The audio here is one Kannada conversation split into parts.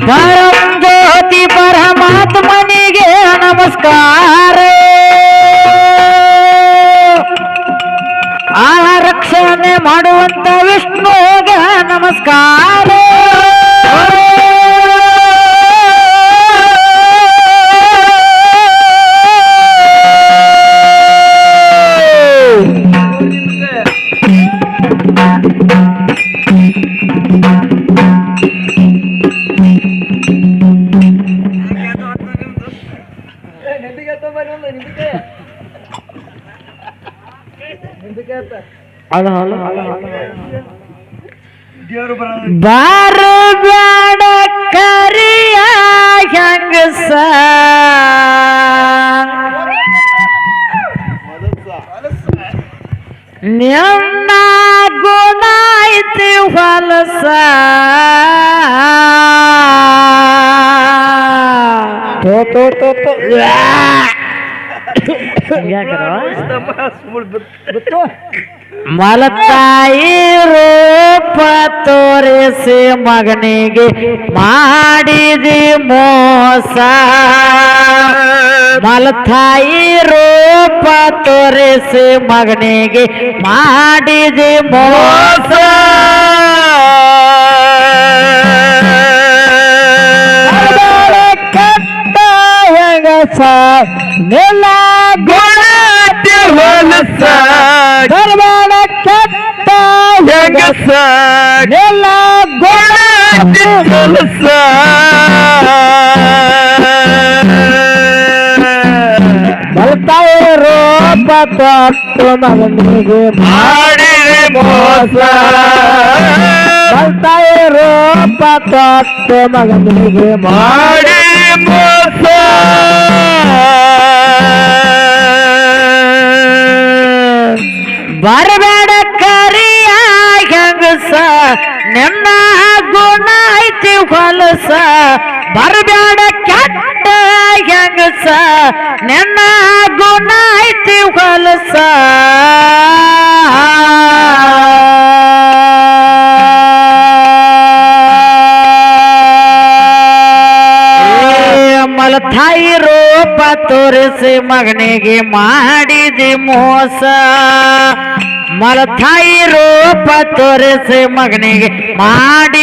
ಪರಂಜ್ಯೋತಿ ಪರಮಾತ್ಮನಿಗೆ ನಮಸ್ಕಾರ. ಆ ರಕ್ಷಣೆ ಮಾಡುವಂತ ವಿಷ್ಣುಗೆ ನಮಸ್ಕಾರ. ಬಾರು ಬ್ಯಾಡ ಕರಿಯ ಹೆಂಗಸ ನಿನ್ನ ಗುಣ ಐತಿ ಹೊಲಸ ತೋ ತೋ ತೋ ತೋ ಮಲತಾಯಿ ರೂಪ ತೋರಿಸಿ ಮಗನಿಗೆ ಮಾಡಿದಿ ಮೋಸ. ಮಲತಾಯಿ ರೂಪ ತೋರಿಸಿ ಮಗನಿಗೆ ಮಾಡಿದಿ ಮೋಸ. ಕಟ್ಟ ಹೆಂಗಸ ನೆಲ ಗುಣಾತಿ ಹೆಂಗಸ ನೆಲ ಗುಣಾತಿ ಹೊಲಸ ಬಲ್ತಾಯಿ ರೂಪ ತೊಟ್ಟು ಮಗನಿಗೆ ಮಾಡಿದೆ ಮೋಸ ಬಲ್ತಾಯಿ ರೂಪ ತೊಟ್ಟು ಮಗನಿಗೆ ಮಾಡಿ ಬರಬೇಡ ಕೆಟ್ಟ ಹೆಂಗಸ? ನಿನ್ನ ಗುಣ ಐತಿ ಹೊಲಸ. ಮಲತಾಯಿ ರೂಪ ತೋರಿಸಿ ಮಗನಿಗೆ ಮಾಡಿದಿ ಮೋಸ. ಮಲತಾಯಿ ರೂಪ ತೋರಿಸಿ ಮಗನಿಗೆ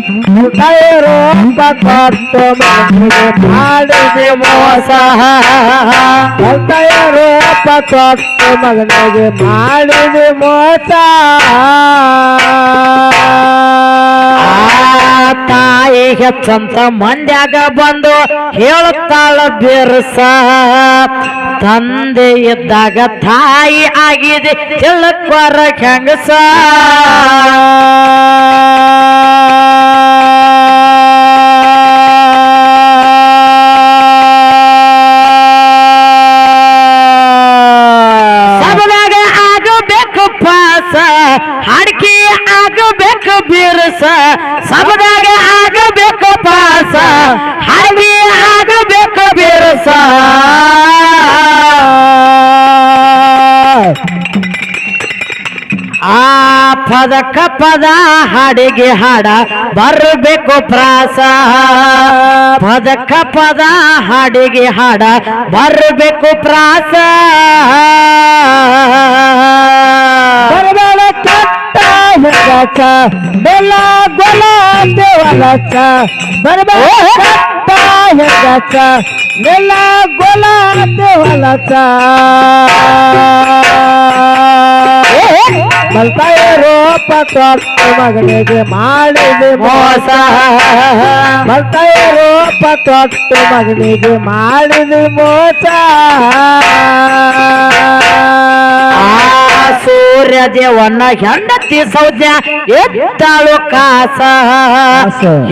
ಮಾಡಿದಿ ಮೋಸ ಮಾಡಿದೆ ಮೋಸ. ರೂಪ ಕೊಟ್ಟು ಮಗನಿಗೆ ಮಾಡಿದೆ ಮೋಸ. ತಾಯಿ ಹೆಚ್ಚಂತ ಮಂಡ್ಯಾಗ ಬಂದು ಹೇಳುತ್ತಾಳ ಬಿರ್ಸ. ತಂದೆ ಇದ್ದಾಗ ತಾಯಿ ಆಗಿದೆ, ತಿಳ್ಕೊರ ಹೆಂಗಸ. ಪಾಸ ಹಾಡ್ಕಿ ಆಗಬೇಕು ಬಿರ್ಸ ಸಬದಾಗ ಆಗಬೇಕು ಪಾಸ ಹಾಡ್ಕಿ ಆಗಬೇಕು ಬಿರ್ಸ ಆ ಪದಕ ಪದ ಹಾಡಿಗೆ ಹಾಡ ಬರಬೇಕು ಪ್ರಾಸ ಪದಕ ಪದ ಹಾಡಿಗೆ ಹಾಡ ಬರಬೇಕು ಪ್ರಾಸ ಹೆಂಗಸ ಬೆಲ್ಲ ಗೊಲ ದೇವಲಸ ಬರಬೇಡ ಕೆಟ್ಟ ಹೆಂಗಸ ಬೆಲ್ಲ ಗೊಲ ದೇವಲಸ ಮಲ್ತಾಯ ರೂಪ ತೊಟ್ಟು ಮಗನಿಗೆ ಮಾಡಿದೆ ಮೋಸ ಮಲ್ತಾಯ ರೂಪ ತೊಟ್ಟು ಮಗನಿಗೆ ಮಾಡಿದೆ ಮೋಸ ಸೂರ್ಯ ದೇವನ್ನ ಹೆಂಡತಿ ಸೌಜ್ಯ ಎತ್ತಾಳು ಕಾಸ.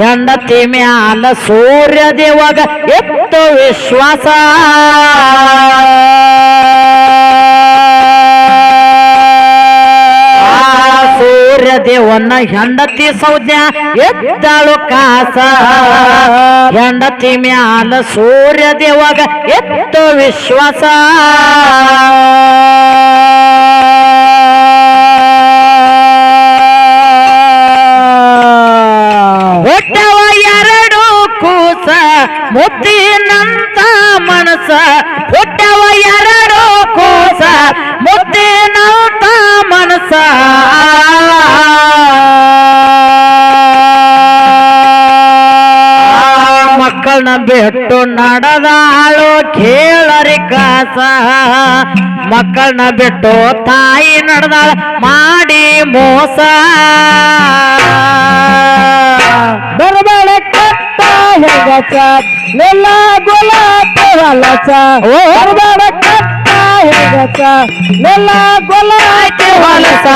ಹೆಂಡತಿ ಮ್ಯಾಲ ಸೂರ್ಯ ದೇವಾಗ ಎತ್ತು ವಿಶ್ವಾಸ. ದೇವನ ಹೆಂಡತಿ ಸೌಜ್ಯ ಎದ್ದಾಳು ಕಾಸ. ಹೆಂಡತಿ ಮ್ಯಾಲ ಸೂರ್ಯ ದೇವಾಗ ಎತ್ತು ವಿಶ್ವಾಸ. ಮುದ್ದಿನಂತ ಮನಸ ಹುಟ್ಟವ ಎರಡು ಕೋಸ ಮುದ್ದಿನಂತ ಮನಸ ಮಕ್ಕಳನ್ನ ಬಿಟ್ಟು ನಡೆದಾಳು ಕೇಳರಿ ಕಾಸ. ಮಕ್ಕಳನ್ನ ಬಿಟ್ಟು ತಾಯಿ ನಡೆದಾಳ ಮಾಡಿ ಮೋಸ. ಬರಬೇಡ ಕಟ್ಟ ಹೆಗಚ ನೆಲ್ಲ ಗೊಲಾಟ ಹೊಲಸ ಬರಬೇಡ ಕಟ್ಟ ಹೆಗಚ ನೆಲ್ಲ ಗೊಲಾಟ ಹೊಲಸ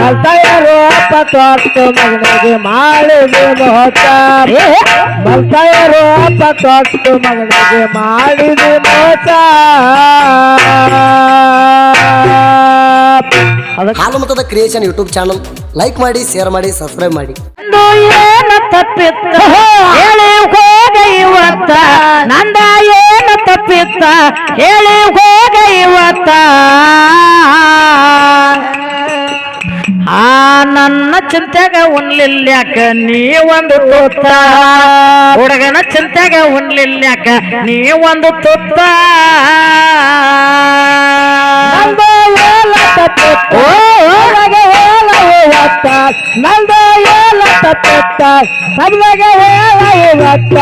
ಮಲ್ತಾಯರು ಅಪ್ಪ ತೊಟ್ಟು ಮಗನಿಗೆ ಮಾಡಿದೆ ಮೋಸ ಮಲ್ತಾಯರು ಅಪ್ಪ ತೊಟ್ಟು ಮಗನಿಗೆ ಮಾಡಿದೆ ಮೋಸ ಅದಕ್ಕೆ ಹಾಲು ಮತದ ಕ್ರಿಯೇಷನ್ ಯೂಟ್ಯೂಬ್ ಚಾನಲ್ ಲೈಕ್ ಮಾಡಿ ಶೇರ್ ಮಾಡಿ ಸಬ್ಸ್ಕ್ರೈಬ್ ಮಾಡಿ. ನಂದು ಏನ ತಪ್ಪಿತ್ತ? ಹೇಳಿ ಹೋಗ ಇವತ್ತ ನಂದ ಏನ ತಪ್ಪಿತ್ತ? ಹೇಳಿ ಹೋಗ ಇವತ್ತ ಆ ನನ್ನ ಚಿಂತೆಗ ಉಣ್ಲಿಲ್ಯಾಕ ನೀ ಒಂದು ತುತ್ತ. ಹುಡುಗನ ಚಿಂತೆಗ ಉಣ್ಲಿಲ್ಯಾಕ ನೀ ಒಂದು ತುತ್ತ. ಒಳಗೆ ಹೇಳ ಇವತ್ತ. ನಂದ ಏಲ ತಪ್ಪಿತ್ತ. ಸಬ್ಲಗೆ ಹೇಳ ಇವತ್ತ.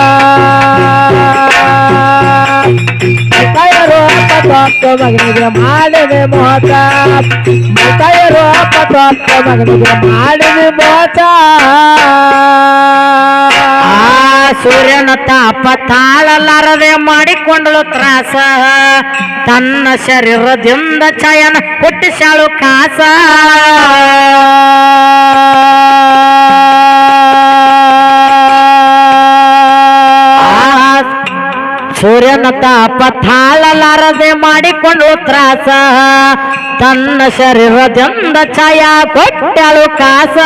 ತಯರು ಅಪ್ಪ ತೊಟ್ಟು ಮಗನಿಗೆ ಮಾಡಿದೆ ಮೋಸ. ತಯರು ಅಪ್ಪ ತೊಟ್ಟು ಮಗನಿಗೆ ಮಾಡಿದೆ ಆ ಸೂರ್ಯನ ತಾಪ ತಾಳಲಾರದೆ ಮಾಡಿಕೊಂಡಳು ತ್ರಾಸ. ತನ್ನ ಶರೀರದಿಂದ ಚಯನ ಹುಟ್ಟಿಸಾಳು ಕಾಸ. ಸೂರ್ಯನ ತಾಪ ತಾಳಲಾರದೆ ಮಾಡಿಕೊಂಡು ತ್ರಾಸ. ತನ್ನ ಶರೀರದಿಂದ ಛಾಯ ಕೊಟ್ಟಳು ಕಾಸ.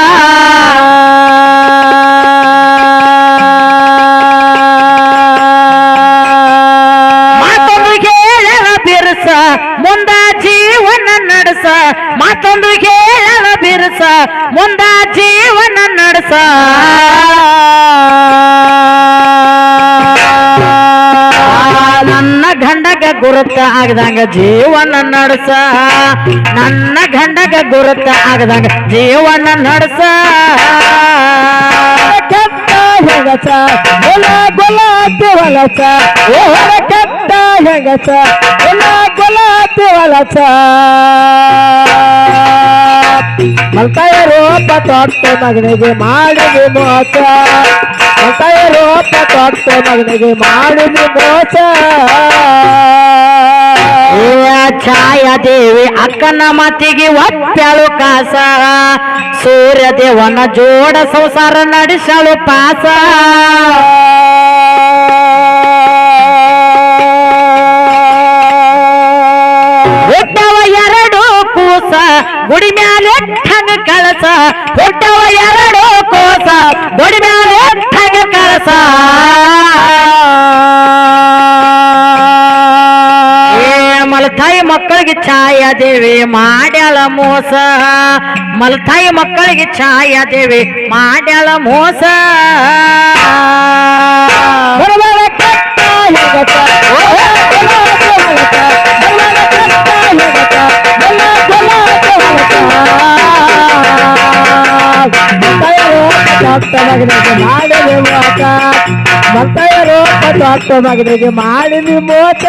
ಮುಂದ ಜೀವನ ನಡೆಸ. ನನ್ನ ಗಂಡಗ ಗುರುತ ಆಗದಂಗ ಜೀವನ ನಡೆಸ. ನನ್ನ ಗಂಡಗ ಗುರುತ ಆಗದಂಗ ಜೀವನ ನಡೆಸ. ಹೆಗಸ ಹೊಲ ಗೊಲಾತಿ ಹೊಲಸ ಓಹರ ಕೆಟ್ಟ ಹೆಂಗಸ ಹೊಲ ಗೊಲಾತಿ ಹೊಲಸ ಮಲ್ತಾಯರು ಅಪ್ಪ ತೊಟ್ಟು ಮಗನಿಗೆ ಮಾಡಿದೆ ಮೋಸ. ಮಲ್ತಾಯರು ಅಪ್ಪ ತೊಟ್ಟು ಮಗನಿಗೆ ಮಾಡಿದೆ ಮೋಸ. ಛಾಯಾದೇವಿ ಅಕ್ಕನ ಮತಿಗೆ ಒಪ್ಪ್ಯಾಳು ಕಾಸ. ಸೂರ್ಯದೇವನ ಜೋಡ ಸಂಸಾರ ನಡೆಸಲು ಪಾಸ. ಹುಟ್ಟವ ಎರಡು ಕೂಸ, ಗುಡಿ ಮ್ಯಾಲೆ ಠಗ ಕಳಸ. ಹುಟ್ಟವ ಎರಡು ಕೂಸ, ಗುಡಿ ಮ್ಯಾಲೆ ಠಗ ಕಳಸ. ಛಾಯಾದೇವಿ ಮಾಡ್ಯಾಳ ಮೋಸ. ಮಲ್ತಾಯಿ ಮಕ್ಕಳಿಗೆ ಛಾಯಾದೇವಿ ಮಾಡ್ಯಾಳ ಮೋಸ. ಪದಾರ್ಥ ಮಾಡಿ ಮೋಸ.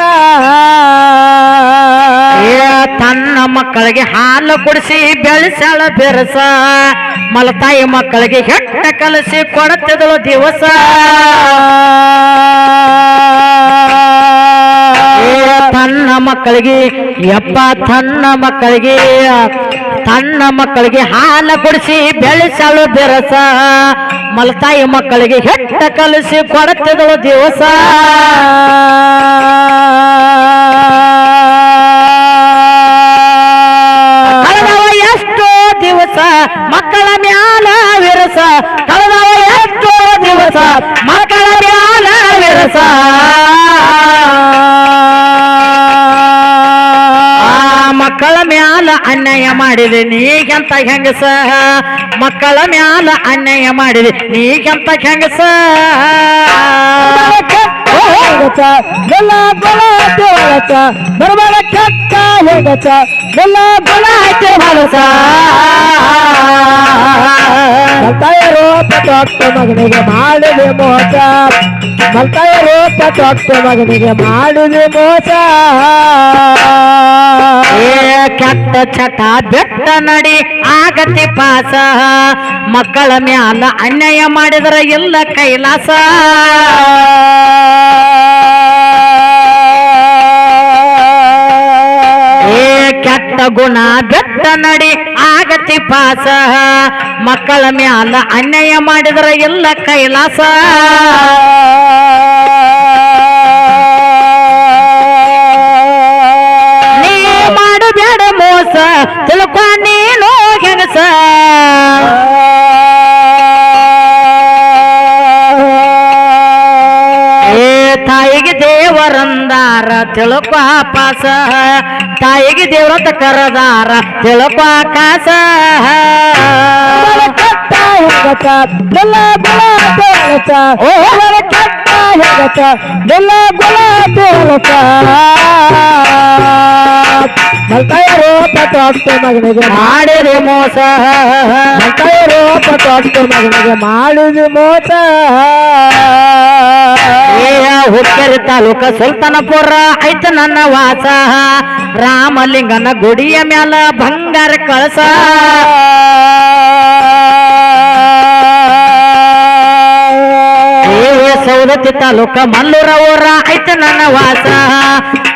ತನ್ನ ಮಕ್ಕಳಿಗೆ ಹಾಲು ಕುಡಿಸಿ, ಬೆಳೆಸಳ ಬೆರಸ. ಮಲತಾಯಿ ಮಕ್ಕಳಿಗೆ ಹೆಟ್ಟ ಕಲಸಿ ಕೊಡುತ್ತಿದ್ದಳು ದಿವಸ. ತನ್ನ ಮಕ್ಕಳಿಗೆ, ಯಪ್ಪ, ತನ್ನ ಮಕ್ಕಳಿಗೆ ತನ್ನ ಮಕ್ಕಳಿಗೆ ಹಾಲ ಕೊಡಿಸಿ ಬೆಳೆಸಲು ಬೆರಸ. ಮಲತಾಯಿ ಮಕ್ಕಳಿಗೆ ಹೆಟ್ಟ ಕಲಿಸಿ ಕೊಡುತ್ತಿದ್ದಳು ದಿವಸ. ಎಷ್ಟು ದಿವಸ ಮಕ್ಕಳ ಮ್ಯಾಲ ವಿರಸ. ಕಳೆದವ ಎಷ್ಟು ದಿವಸ ಮ್ಯಾಲ ಅನ್ಯಾಯ ಮಾಡಿದೆ ನೀಗೆಂತ ಹೆಂಗಸ? ಮಕ್ಕಳ ಮ್ಯಾಲ ಅನ್ಯಾಯ ಮಾಡಿದೆ ನೀಗೆಂತ ಹೆಂಗಸ? ಹೋಗಚ ಬೆಲ್ಲ ಬಲ ಹೋಗಚ ಬರಬರ ಕೆಟ್ಟ ಹೋಗಚ ಬೆಲ್ಲ ಬಲ ಮಾಡಸ ಮಲ್ತಾಯರು ಮಗನಿಗೆ ಮಾಡಿದೆ ಮೋಸ. ಮಲ್ತಾಯರು ಪಟೊಟ್ಟು ಮಗನಿಗೆ ಮಾಡಿದೆ ಮೋಸ. ಕೆಟ್ಟ ಚಟ ಬೆಟ್ಟ ನಡಿ, ಆಗತಿ ಪಾಸ. ಮಕ್ಕಳ ಮ್ಯಾಲ ಅನ್ಯಾಯ ಮಾಡಿದರೆ ಎಲ್ಲ ಕೈಲಾಸ. ಗುಣ ಬೆಟ್ಟ ನಡಿ ಆಗತಿ ಪಾಸ. ಮಕ್ಕಳ ಮ್ಯಾಲ ಅನ್ಯಾಯ ಮಾಡಿದ್ರ ಎಲ್ಲ ಕೈಲಾಸ. ನೀ ಮಾಡಬೇಡ ಮೋಸ, ತಿಳ್ಕೊ ನೀನು ಏ ತಾಯಿಗೆ ದೇವರಂದಾರ ತಿಳ್ಕೊ ಪಾಸ. ತಾಯಿಗೆ ದೇವ್ರತ ಕರದಾರ. ತಿಳ್ಕೊ ಆಕಾಶ ಓ ಮಗನಿಗೆ ಮಾಡಿರಿ ಮೋಸ. ಮಗನಿಗೆ ಮಾಡಿದೆ ಮೋಸ. ಹುಕ್ಕೇರಿ ತಾಲೂಕ ಸುಲ್ತಾನಪುರ ಐತ ನನ್ನ ವಾಸ. ರಾಮಲಿಂಗನ ಗುಡಿಯ ಮ್ಯಾಲ ಬಂಗಾರ ಕಳಸ. ಸೌದತ್ತಿ ತಾಲೂಕ ಮಲ್ಲೂರ ಊರ ಐತ ನನ್ನ ವಾಸ.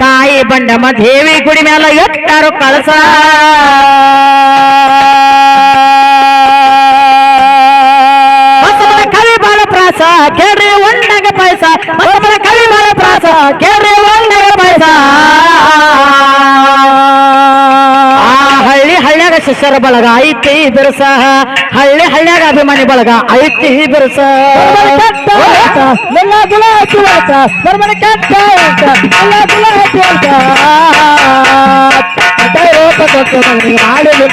ತಾಯಿ ಬಂಡಮ್ಮ ದೇವಿ ಗುಡಿ ಮ್ಯಾಲ ಎಷ್ಟಾರು ಕಳಸ. ಹಳ್ಳ್ಯಾಗ ಶಿಷ್ಯರ ಬಳಗ ಐತಿ ಬಿರುಸ. ಹಳ್ಳಿ ಹಳ್ಳ್ಯಾಗ ಅಭಿಮಾನಿ ಬಳಗ ಐತಿ ಬಿರುಸ. ಮಗನಿಗೆ ಮಾಡಿದೆ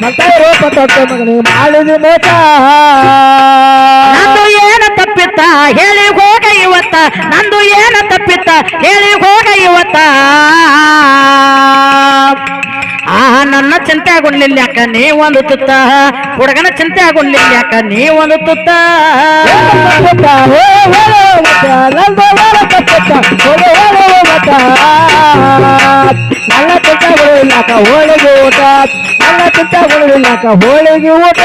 ಮಗನಿಗೆ ಮಾಡಿದೆ ನಂದು ಏನ ತಪ್ಪಿತ್ತ ಹೇಳಿ ಹೋಗ ಇವತ್ತ. ನಂದು ಏನ ತಪ್ಪಿತ್ತ ಹೇಳಿ ಹೋಗ ಇವತ್ತ. ನನ್ನ ಚಿಂತೆ ಆಗೊಂಡ್ಲಿಲ್ಲ ಯಾಕ? ನೀ ಒಂದು ತುತ್ತ. ಹುಡುಗನ ಚಿಂತೆ ಆಗೊಂಡ್ಲಿಲ್ಲ ಯಾಕ? ನೀ ಒಂದು ತುತ್ತ. ನನ್ನ ಚಿಂತಗಳು ಇಲ್ಲಕ ಹೋಳಿಗೆ ಊಟ. ನನ್ನ ಚಿಂತಗಳು ಇಲ್ಲಕ ಹೋಳಿಗೆ ಊಟ.